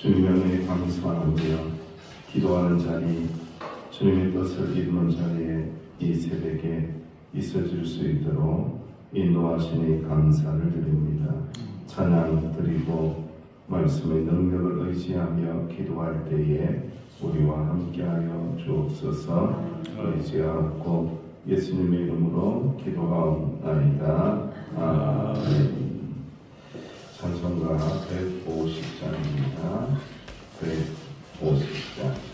주님의 감사하며 기도하는 자리, 주님의 뜻을 이루는 자리에 이 새벽에 있어줄 수 있도록 인도하시니 감사를 드립니다. 찬양 드리고 말씀의 능력을 의지하며 기도할 때에 우리와 함께하여 주옵소서 의지하고 예수님의 이름으로 기도하옵나이다. 아멘. 찬송가 150장입니다. 150장.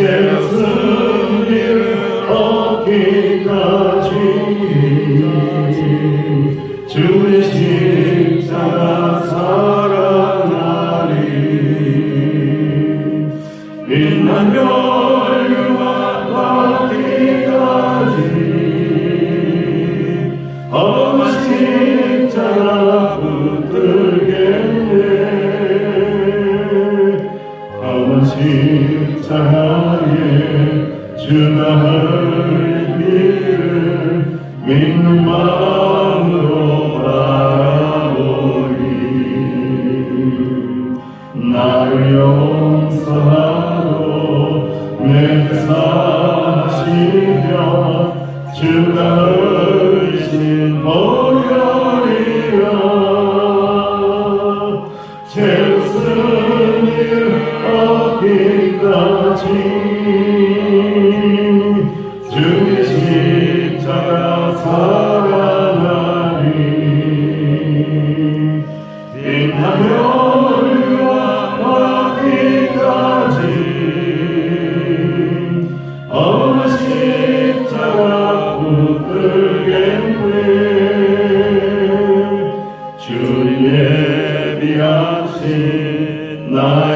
제가 승리를 얻기까지 예비하신 나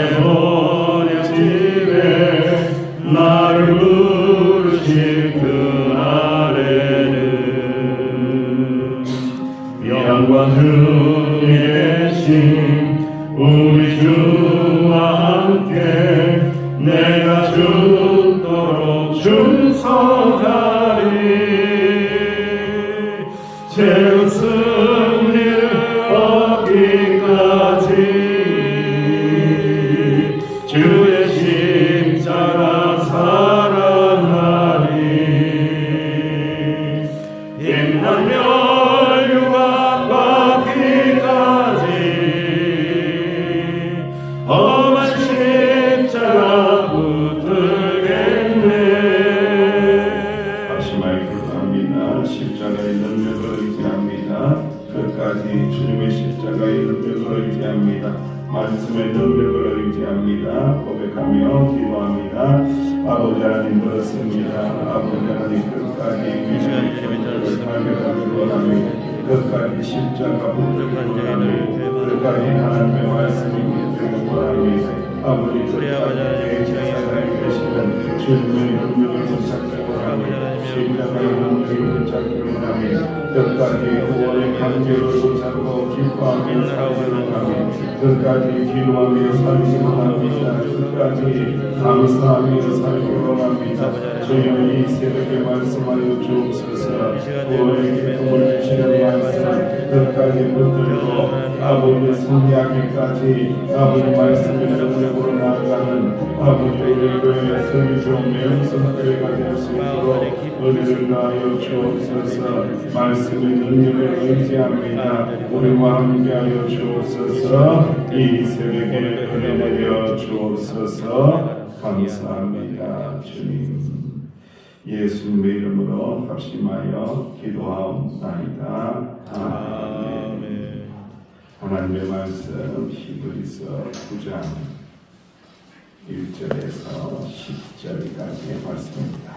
붙들겠네. 다시 말씀합니다. 십자가의 능력을 의지합니다. 십자가의 능력을 의지합니다. 말씀의 십자가 붙들고 끝까지 하나님의 말씀이 되고 원하며 아버지 우리 아버지 하나님, 끝까지 제 살아계신 말씀 주님의 능력을 붙잡기로 하며 십자가의 능력을 붙잡기로 하며 끝까지 구원의 관계를 붙잡고 기뻐하며 살기로 하며 끝까지 기도하며 살기로 붙들고 아버지의 아버지의 교회 성종 명성교회가 될수 있도록 은혜를 다하여 주옵소서. 말씀의 능력을 의지합니다. 우리와 함께하여 주옵소서. 이 새벽에 은혜 내려 주옵소서. 감사합니다. 주님. 예수님의 이름으로 합심하여 기도하옵나이다. 아멘. 하나님의 말씀 히브리서 9장 1절에서 10절까지의 말씀입니다.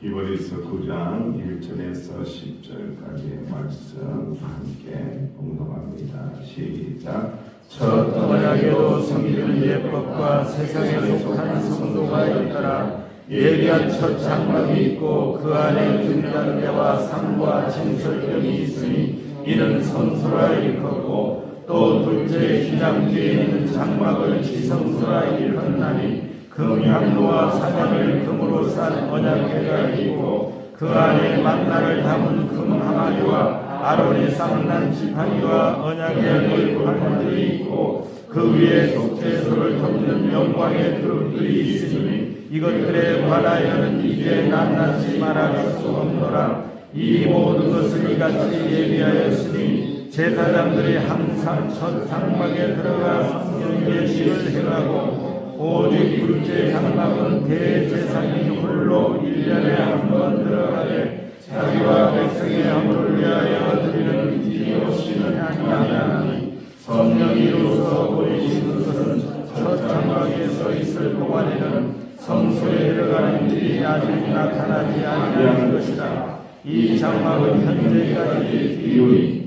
히브리서 9장 1절에서 10절까지의 말씀 함께 공동합니다. 시작. 첫 언약에도 성기는 예법과 세상에 속한 성도가 있더라 예리한 첫 장막이 있고 그 안에 등단대와 상과 진설병이 있으니 이는 성소라 일컫고 또 둘째 휘장 뒤에 있는 장막을 지성소라 일컫나니 그 향로와 사장을 금으로 싼 언약궤가 있고 그 안에 만나를 담은 금 항아리와 아론의 쌍난 지팡이와 언약의 관들이 있고 그 위에 속죄소를 덮는 영광의 그릇들이 있으니 이것들에 관하여는 이제 낱낱이 말할 수 없노라. 이 모든 것을 이같이 예비하였으니 제사장들이 항상 첫 장막에 들어가 예식을 행하고 오직 둘째 장막은 대제사장이 홀로 일년에 한 번 들어가되 자기와 백성의 허물을 위하여 드리는 이 없이는 아니하나니 성령이 이로써 보이시는 것은 첫 장막에 서 있을 동안에는 성소에 들어가는 일이 아직 나타나지 아니하는 것이다. 이 장막은 현재까지 비우니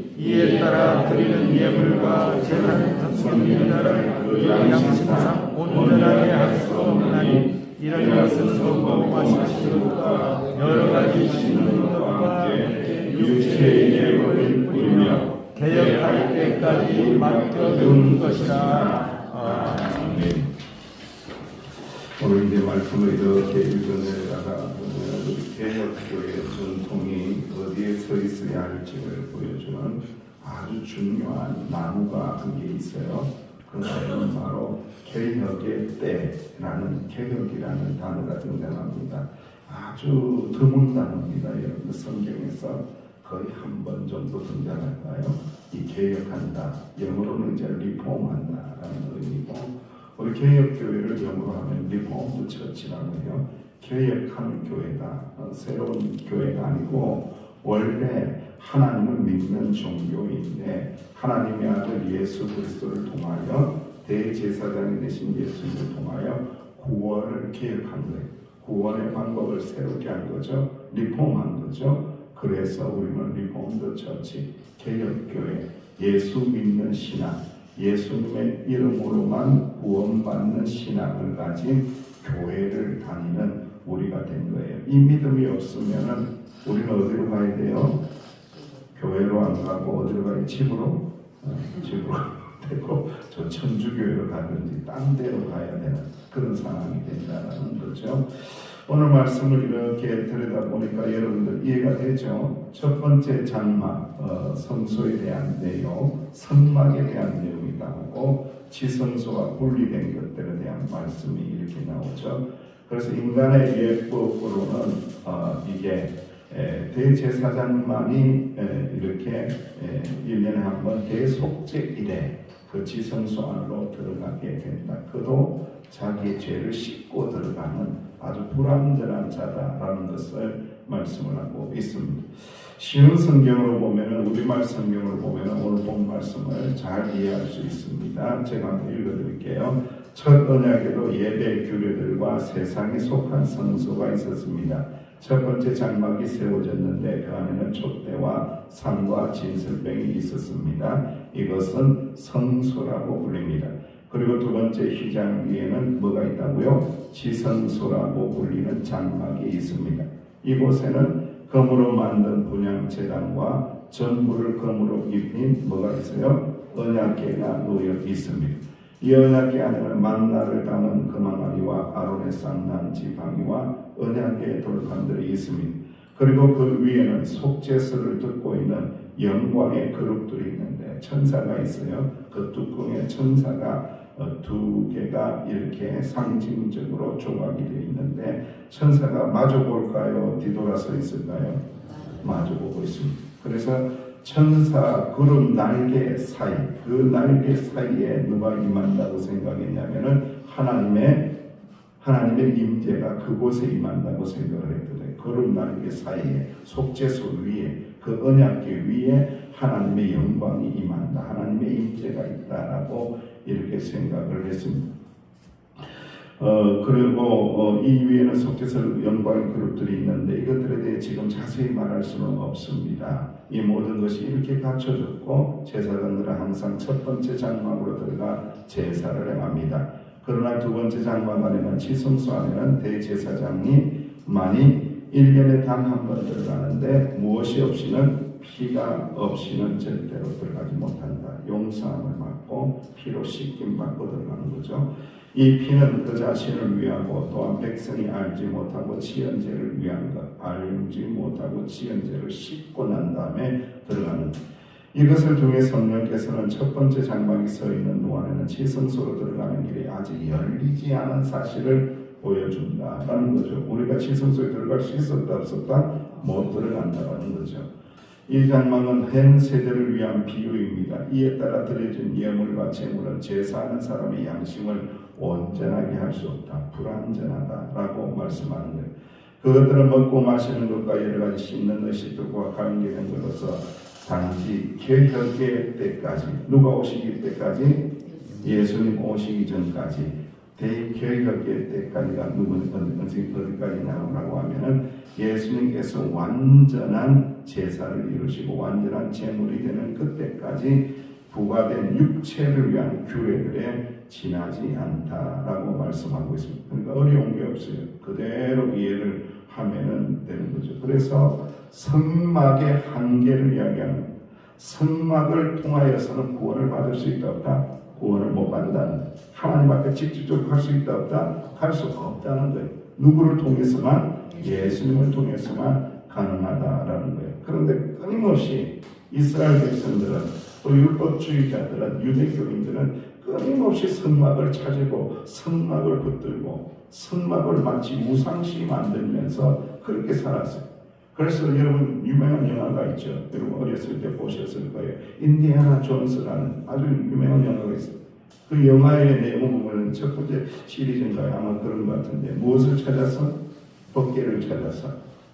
할지를 보여주는 아주 중요한 나무가 한게 있어요. 그것은 바로 개혁의 때라는 개혁이라는 단어가 등장합니다. 아주 드문 단어입니다. 여러분 성경에서 거의 한 번 정도 등장할까요? 이 개혁한다. 영어로는 이제 리폼한다라는 의미고 우리 개혁교회를 영어로 하면 리폼드 처치라고 해요. 개혁하는 교회가 어, 새로운 교회가 아니고 원래 하나님을 믿는 종교인데 하나님의 아들 예수 그리스도를 통하여 대제사장이 되신 예수님을 통하여 구원을 개혁한 거예요. 구원의 방법을 새롭게 한 거죠. 리폼한 거죠. 그래서 우리는 리폼드 처치, 개혁교회, 예수 믿는 신앙, 예수님의 이름으로만 구원받는 신앙을 가진 교회를 다니는 우리가 된 거예요. 이 믿음이 없으면은 우리는 어디로 가야 돼요? 교회로 안 가고 어디로 가야 집으로? 어, 집으로 되고 저 천주교회로 가든지 딴 데로 가야 되는 그런 상황이 된다는 거죠. 오늘 말씀을 이렇게 들여다보니까 여러분들 이해가 되죠? 첫 번째 장막, 어, 성소에 대한 내용, 선막에 대한 내용이 나오고 지성소와 분리된 것들에 대한 말씀이 이렇게 나오죠. 그래서 인간의 예법으로는 어, 이게 에, 대제사장만이 에, 이렇게 에, 1년에 한 번 대속제 일에 그 지성소 안으로 들어가게 된다. 그도 자기의 죄를 씻고 들어가는 아주 불완전한 자다라는 것을 말씀을 하고 있습니다. 쉬운 성경으로 보면은 우리말 성경으로 보면은 오늘 본 말씀을 잘 이해할 수 있습니다. 제가 한번 읽어드릴게요. 첫 언약에도 예배 규례들과 세상에 속한 성소가 있었습니다. 첫 번째 장막이 세워졌는데 그 안에는 촛대와 상과 진설병이 있었습니다. 이것은 성소라고 불립니다. 그리고 두 번째 휘장 위에는 뭐가 있다고요? 지성소라고 불리는 장막이 있습니다. 이곳에는 금으로 만든 분양제단과 전부를 금으로 입힌 뭐가 있어요? 언약궤가 놓여 있습니다. 이 언약궤 안에는 만나를 담은 금항아리와 아론의 쌍난 지팡이와 언약궤 돌판들이 있습니다. 그리고 그 위에는 속죄서를 듣고 있는 영광의 그룹들이 있는데 천사가 있어요. 그 뚜껑에 천사가 어, 두 개가 이렇게 상징적으로 조각이 되어 있는데 천사가 마주 볼까요? 뒤돌아서 있을까요? 마주 보고 있습니다. 그래서 천사 그룹 날개 사이 그 날개 사이에 누가 임한다고 생각했냐면은 하나님의 하나님의 임재가 그곳에 임한다고 생각을 했거든요. 그룹 날개 사이에 속죄소 위에 그 언약궤 위에 하나님의 영광이 임한다. 하나님의 임재가 있다라고 이렇게 생각을 했습니다. 어 그리고 어, 이 위에는 속죄소 영광의 그룹들이 있는데 이것들에 대해 지금 자세히 말할 수는 없습니다. 이 모든 것이 이렇게 갖춰졌고 제사장들은 항상 첫 번째 장막으로 들어가 제사를 행합니다. 그러나 두 번째 장막 안에는 지성소 안에는 대제사장이 많이 1년에 단 한 번 들어가는데 무엇이 없이는 피가 없이는 절대로 들어가지 못한다. 용서함을 받고 피로 씻김 받고 들어가는 거죠. 이 피는 그 자신을 위하고 또한 백성이 알지 못하고 지연죄를 위한 것 알지 못하고 지연죄를 씻고 난 다음에 들어가는 것. 이것을 통해 성령께서는 첫 번째 장막이 서 있는 동안에는 지성소로 들어가는 길이 아직 열리지 않은 사실을 보여준다라는 거죠. 우리가 지성소에 들어갈 수 있었다 없었다 못 들어간다라는 거죠. 이 장막은 현 세대를 위한 비유입니다. 이에 따라 드려진 예물과 제물은 제사하는 사람의 양심을 온전하게 할 수 없다. 불완전하다라고 말씀하는 거예요. 그것들은 먹고 마시는 것과 여러 가지 씹는 의식들과 관계된 것으로서 단지 개혁의 때까지 누가 오시기 때까지 예수님 오시기 전까지 대개혁의 때까지가 누구 어디 어디까지냐고 하면은 예수님께서 완전한 제사를 이루시고 완전한 제물이 되는 그때까지 부과된 육체를 위한 교회들에 지나지 않다라고 말씀하고 있습니다. 그러니까 어려운 게 없어요. 그대로 이해를 하면은 되는 거죠. 그래서 성막의 한계를 이야기하는. 성막을 통하여서는 구원을 받을 수 있다 없다? 구원을 못 받는다는. 하나님 앞에 직접적으로 할수 있다 없다? 할수 없다는 거예요. 누구를 통해서만? 예수님을 통해서만 가능하다라는 거예요. 그런데 끊임없이 이스라엘 백성들은 또 율법주의자들은 유대교인들은 끊임없이 성막을 찾고 성막을 붙들고 성막을 마치 무상시 만들면서 그렇게 살았어요. 그래서 여러분 유명한 영화가 있죠. 여러분 어렸을 때 보셨을 거예요. 인디아나 존스라는 아주 유명한 영화가 있어요. 그 영화의 내용 보면 첫 번째 시리즈인가요? 아마 그런 것 같은데 무엇을 찾아서? 법계를 찾아서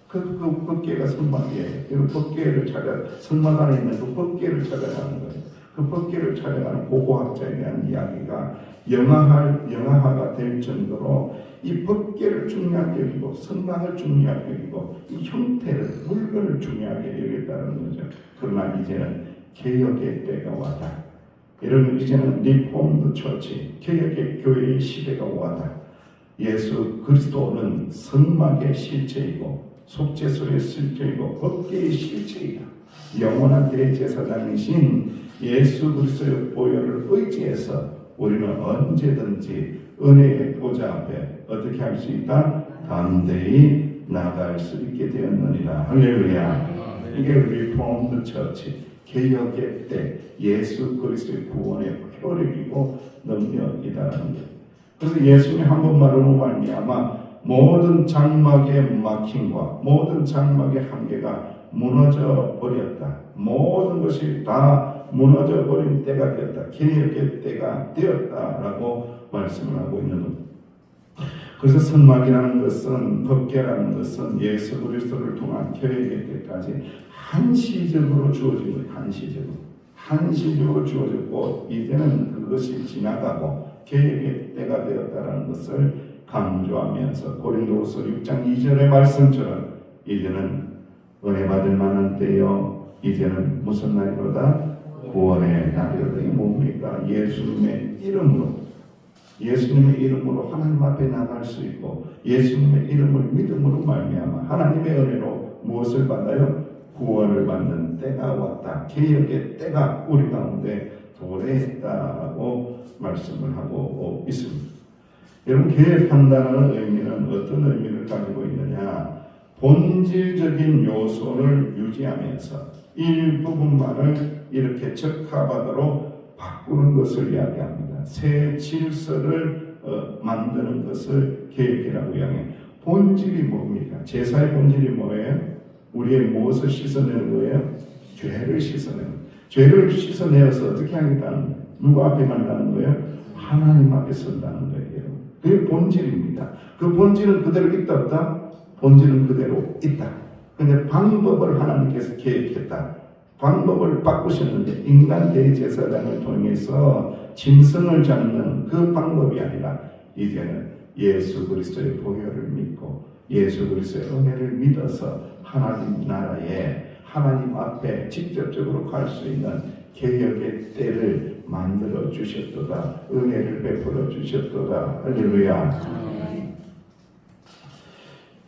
그, 그 법계가 성막이에요. 그 법계를 찾아 성막 안에 있는 그 법계를 찾아가는 거예요. 그 법계를 찾아가는 고고학자에 대한 이야기가 영화할 영화화가 될 정도로 이 법계를 중요하게 여기고 성막을 중요하게 여기고 이 형태를 물건을 중요하게 여겼다는 거죠. 그러나 이제는 개혁의 때가 왔다. 여러분 이제는 리폼드 처치 개혁의 교회의 시대가 왔다. 예수 그리스도는 성막의 실체이고 속죄소의 실체이고 법계의 실체이다. 영원한 대제사장이신 예수 그리스도의 보혈을 의지해서 우리는 언제든지 은혜의 보좌 앞에 어떻게 할 수 있다? 담대히 나갈 수 있게 되었느니라. 할렐루야. 이게 리폼드 처치 개혁의 때 예수 그리스도의 구원의 효력이고 능력이다라는 거예요. 그래서 예수님 한 번말로 말미암아 모든 장막의 막힘과 모든 장막의 한계가 무너져 버렸다. 모든 것이 다 무너져 버린 때가 되었다. 개혁의 때가 되었다라고 말씀을 하고 있는 겁니다. 그래서 선막이라는 것은 법계라는 것은 예수 그리스도를 통한 개혁의 때까지 한시적으로 주어진 거예요. 한시적으로. 한시적으로 주어졌고 이제는 그것이 지나가고 때가 되었다는 것을 강조하면서 고린도후서 6장 2절의 말씀처럼 이제는 은혜 받을 만한 때요 이제는 무슨 날이로다 구원의 날이다. 이게 뭡니까? 예수님의 이름으로 예수님의 이름으로 하나님 앞에 나갈 수 있고 예수님의 이름을 믿음으로 말미암아 하나님의 은혜로 무엇을 받아요? 구원을 받는 때가 왔다. 개혁의 때가 우리 가운데 도래했다고 말씀을 하고 있습니다. 여러분 개혁한다는 의미는 어떤 의미를 가지고 있느냐? 본질적인 요소를 유지하면서 일부분만을 이렇게 적합하도로 바꾸는 것을 이야기합니다. 새 질서를 어, 만드는 것을 계획이라고 이야기해요. 본질이 뭡니까? 제사의 본질이 뭐예요? 우리의 무엇을 씻어내는 거예요? 죄를 씻어내는 죄를 씻어내어서 어떻게 하겠다는 거예요? 누구 앞에 만나는 거예요? 하나님 앞에 선다는 거예요. 그게 본질입니다. 그 본질은 그대로 있다 없다? 본질은 그대로 있다. 근데 방법을 하나님께서 계획했다. 방법을 바꾸셨는데 인간 대제사장을 통해서 짐승을 잡는 그 방법이 아니라 이제는 예수 그리스도의 보혈을 믿고 예수 그리스도의 은혜를 믿어서 하나님 나라에 하나님 앞에 직접적으로 갈 수 있는 개혁의 때를 만들어 주셨도다 은혜를 베풀어 주셨도다 할렐루야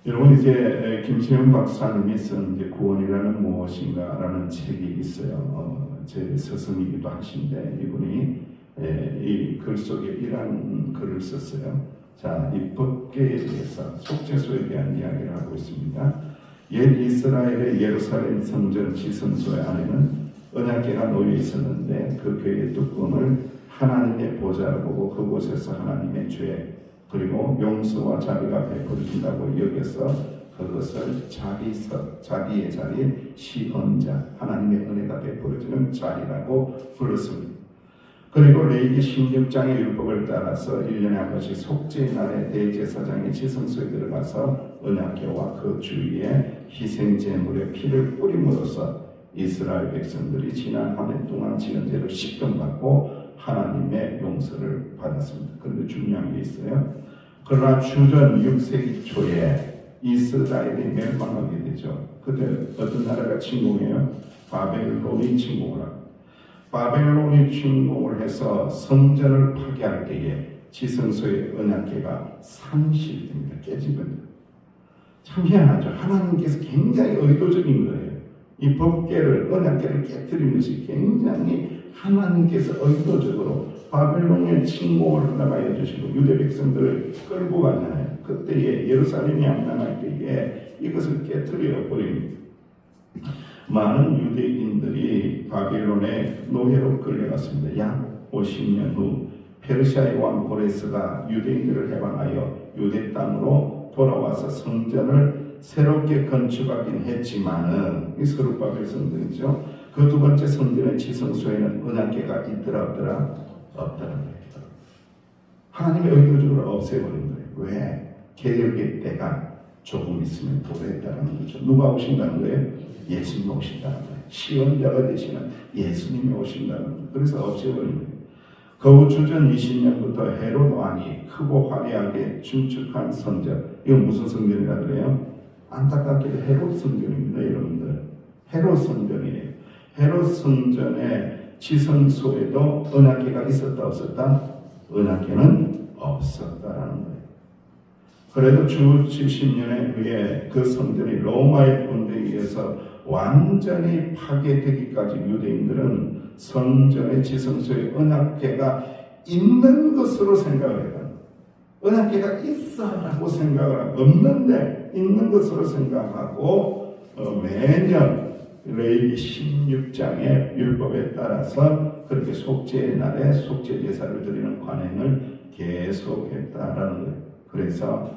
여러분 이제 김치영 박사님이 쓴 이제 구원이라는 무엇인가라는 책이 있어요. 어, 제 스승이기도 하신데 이분이 에, 이글 속에 이런 글을 썼어요. 자, 이 법계에 대해서 속죄소에 대한 이야기를 하고 있습니다. 옛 이스라엘의 예루살렘 성전 지성소 안에는 언약궤가 놓여 있었는데 그 궤의 뚜껑을 하나님의 보좌를 보고 그곳에서 하나님의 죄 그리고 용서와 자비가 베풀어진다고 여겨서 그것을 자비석, 자비의 자리, 시언자, 하나님의 은혜가 베풀어지는 자리라고 불렀습니다. 그리고 레이기 16장의 율법을 따라서 1년에 한 번씩 속죄의 날에 대제사장이 지성소에 들어가서 은약궤와 그 주위에 희생 제물의 피를 뿌림으로써 이스라엘 백성들이 지난 한 해 동안 지은 죄를 십금받고 하나님의 용서를 받았습니다. 그런데 중요한 게 있어요. 그러나 주전 6세기 초에 이스라엘이 멸망하게 되죠. 그때 어떤 나라가 침공해요? 바벨론이 침공을 합니다. 바벨론이 침공을 해서 성전을 파괴할 때에 지성소의 언약궤가 상실됩니다. 깨집니다. 참 희한하죠. 하나님께서 굉장히 의도적인 거예요. 이 법계를 언약계를 깨뜨린 것이 굉장히 하나님께서 의도적으로 바벨론의 침공을 허락하여 주시고 유대 백성들을 끌고 가잖아요. 그때에 예루살렘이 함당할 때에 이것을 깨뜨려 버립니다. 많은 유대인들이 바벨론의 노예로 끌려갔습니다. 약 50년 후 페르시아의 왕 고레스가 유대인들을 해방하여 유대 땅으로 돌아와서 성전을 새롭게 건축하긴 했지만은 이 서룹바벨 성전이죠. 그 두 번째 성전의 지성소에는 은약계가 있더라 없더라 없더라. 하나님의 의도적으로 없애버린 거예요. 왜? 개혁의 때가 조금 있으면 도래했다는 거죠. 누가 오신다는 거예요? 예수님이 오신다는 거예요. 시원자가 되시는 예수님이 오신다는 거예요. 그래서 없애버린 거예요. 거우 주전 20년부터 헤롯 왕이 크고 화려하게 준축한 성전. 이건 무슨 성전이라 그래요? 안타깝게도 헤롯 성전입니다, 여러분들. 헤롯 성전이에요. 헤롯 성전의 지성소에도 은하계가 있었다 없었다? 은하계는 없었다라는 거예요. 그래도 주 70년에 의해 그 성전이 로마의 군대에 의해서 완전히 파괴되기까지 유대인들은 성전의 지성소에 은하계가 있는 것으로 생각을 해요. 은하계가 있어라고 생각을 하고 없는데 있는 것으로 생각하고 어, 매년 레이기 16장의 율법에 따라서 그렇게 속죄의 날에 속죄 제사를 드리는 관행을 계속했다라는 거예요. 그래서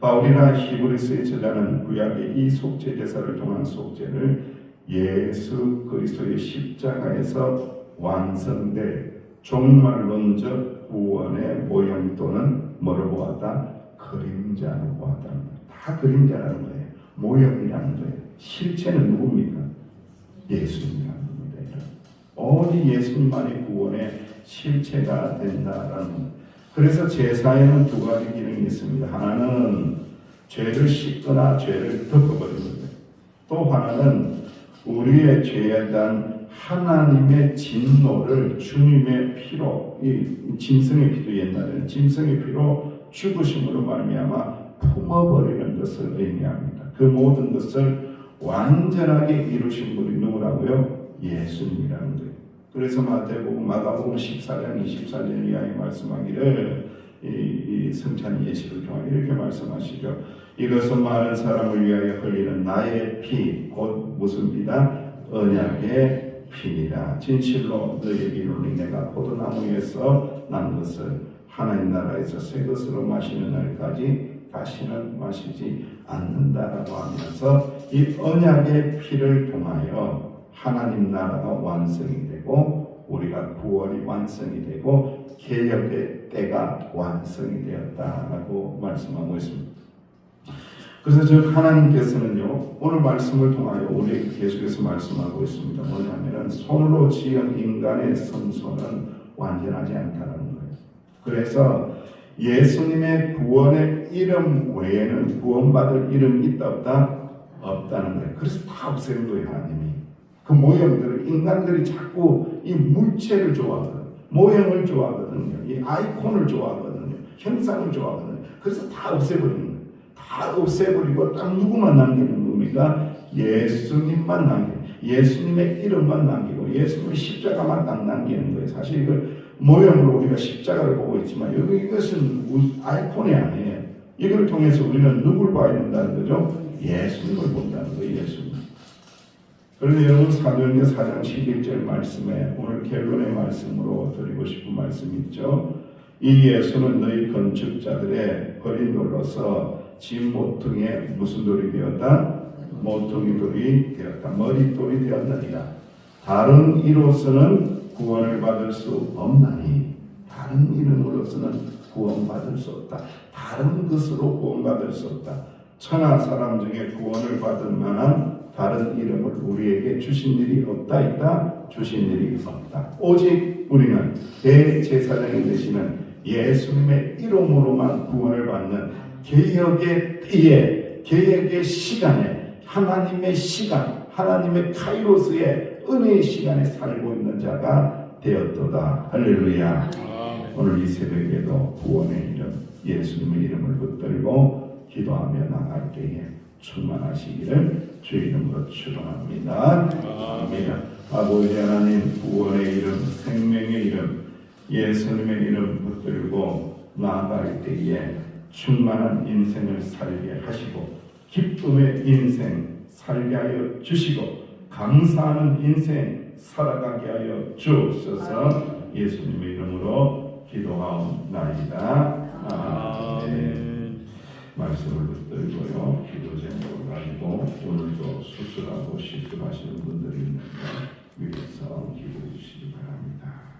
바울이나 히브리스의 저자는 구약의 이 속죄 제사를 통한 속죄를 예수 그리스도의 십자가에서 완성될 종말론적 구원의 모형 또는 뭐를 보았다? 그림자를 거예요. 다 그림자라는 거예요. 모형이라는 거예요. 실체는 누굽니까? 예수님이라는 겁니다. 오직 예수님만의 구원의 실체가 된다라는 거예요. 그래서 제사에는 두 가지 기능이 있습니다. 하나는 죄를 씻거나 죄를 덮어버리는 거예요. 또 하나는 우리의 죄에 대한 하나님의 진노를 주님의 피로 이 짐승의 피도 옛날에는 짐승의 피로 죽으심으로 말미암아 품어버리는 것을 의미합니다. 그 모든 것을 완전하게 이루신 분이 누구라고요? 예수님이라는 거예요. 그래서 마태복음 마가복음 14장 24절 이하에 말씀하기를 이, 이 성찬 예식을 통해 이렇게 말씀하시죠. 이것은 많은 사람을 위하여 흘리는 나의 피, 곧 무슨 피다? 언약의 피니라. 진실로 너에게 이르니 내가 포도나무에서 난 것을 하나님 나라에서 새 것으로 마시는 날까지 다시는 마시지 않는다라고 하면서 이 언약의 피를 통하여 하나님 나라가 완성이 되고 우리가 구원이 완성이 되고 개혁의 때가 완성이 되었다라고 말씀하고 있습니다. 그래서 저 하나님께서는요 오늘 말씀을 통하여 우리에게 계속해서 말씀하고 있습니다. 뭐냐면은 손으로 지은 인간의 성소는 완전하지 않다는 거예요. 그래서 예수님의 구원의 이름 외에는 구원받을 이름이 있다 없다 없다는 거예요. 그래서 다 없애는 거예요 하나님이. 그 모형들을 인간들이 자꾸 이 물체를 좋아하거든. 모형을 좋아하거든요. 이 아이콘을 좋아하거든요. 형상을 좋아하거든요. 그래서 다 없애버리는 거예요. 다 없애버리고 딱 누구만 남기는 겁니까? 예수님만 남기는 예수님의 이름만 남기고 예수님의 십자가만 딱 남기는 거예요. 사실 이걸 모형으로 우리가 십자가를 보고 있지만 여기 이것은 우- 아이콘이 아니에요. 이걸 통해서 우리는 누굴 봐야 된다는 거죠? 예수님을 본다는 거예요. 예수님. 그런데 여러분 사도행전 4장 11절 말씀에 오늘 결론의 말씀으로 드리고 싶은 말씀이 있죠. 이 예수는 너희 건축자들의 버린 돌로서 진 모퉁이에 무슨 돌이 되었다? 모퉁이 돌이 되었다. 머릿돌이 되었느니라. 다른 이로서는 구원을 받을 수 없나니 다른 이름으로서는 구원받을 수 없다. 다른 것으로 구원받을 수 없다. 천하 사람 중에 구원을 받을 만한 다른 이름을 우리에게 주신 일이 없다 있다 주신 일이 없다. 오직 우리는 대제사장이 되시는 예수님의 이름으로만 구원을 받는 개혁의 때에 개혁의 시간에 하나님의 시간 하나님의 카이로스의 은혜의 시간에 살고 있는 자가 되었도다. 할렐루야. 오늘 이 새벽에도 구원의 이름 예수님의 이름을 붙들고 기도하며 나갈 때에 충만하시기를 주 이름으로 축원합니다. 아멘. 아버지 하나님 구원의 이름 생명의 이름 예수님의 이름 붙들고 나아갈 때에 충만한 인생을 살게 하시고 기쁨의 인생 살게 하여 주시고 감사하는 인생 살아가게 하여 주옵소서 예수님의 이름으로 기도하옵나이다. 아멘. 말씀을 붙들고요. 기도 제목을 가지고 오늘도 수술하고 시술하시는 분들이 있는데 위해서 기도해 주시기 바랍니다.